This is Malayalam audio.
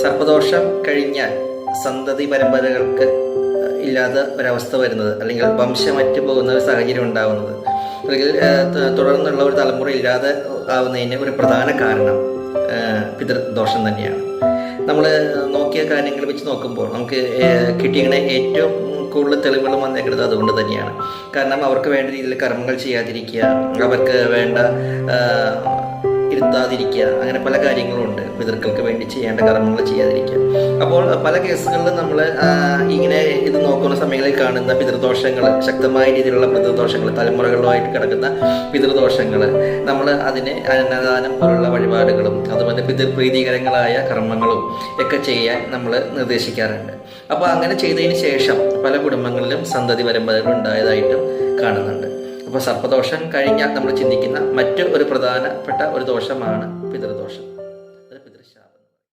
സർപ്പദോഷം കഴിഞ്ഞാൽ സന്തതി പരമ്പരകൾക്ക് ഇല്ലാത്ത ഒരവസ്ഥ വരുന്നത് അല്ലെങ്കിൽ വംശമറ്റ് പോകുന്ന ഒരു സാഹചര്യം ഉണ്ടാകുന്നത് അല്ലെങ്കിൽ തുടർന്നുള്ള ഒരു തലമുറ ഇല്ലാതെ ആവുന്നതിന് ഒരു പ്രധാന കാരണം പിതൃദോഷം തന്നെയാണ്. നമ്മൾ നോക്കിയ കാര്യങ്ങൾ വെച്ച് നോക്കുമ്പോൾ നമുക്ക് കിട്ടിയങ്ങനെ കിട്ടിയ ഏറ്റവും കൂടുതൽ തെളിവുകൾ വന്നേക്കുന്നത് അതുകൊണ്ട് തന്നെയാണ്. കാരണം അവർക്ക് വേണ്ട രീതിയിൽ കർമ്മങ്ങൾ ചെയ്യാതിരിക്കുക അവർക്ക് വേണ്ട ഏഹ്, ഇരുത്താതിരിക്കുക അങ്ങനെ പല കാര്യങ്ങളും ഉണ്ട്. പിതൃക്കൾക്ക് വേണ്ടി ചെയ്യേണ്ട കർമ്മങ്ങൾ ചെയ്യാതിരിക്കുക. അപ്പോൾ പല കേസുകളിലും നമ്മൾ ഇങ്ങനെ ഇത് നോക്കുന്ന സമയങ്ങളിൽ കാണുന്ന പിതൃദോഷങ്ങൾ ശക്തമായ രീതിയിലുള്ള പിതൃദോഷങ്ങൾ തലമുറകളുമായിട്ട് കിടക്കുന്ന പിതൃദോഷങ്ങൾ നമ്മൾ അതിന് അന്നദാനം പോലുള്ള വഴിപാടുകളും അതുപോലെ പിതൃപ്രീതികരങ്ങളായ കർമ്മങ്ങളും ഒക്കെ ചെയ്യാൻ നമ്മൾ നിർദ്ദേശിക്കാറുണ്ട്. അപ്പോൾ അങ്ങനെ ചെയ്തതിന് ശേഷം പല കുടുംബങ്ങളിലും സന്തതി പരമ്പരകൾ ഉണ്ടായതായിട്ടും കാണുന്നുണ്ട്. അപ്പോൾ സർപ്പദോഷം കഴിഞ്ഞാൽ നമ്മൾ ചിന്തിക്കുന്ന മറ്റു ഒരു പ്രധാനപ്പെട്ട ഒരു ദോഷമാണ് പിതൃദോഷം. അത് പിതൃശാപം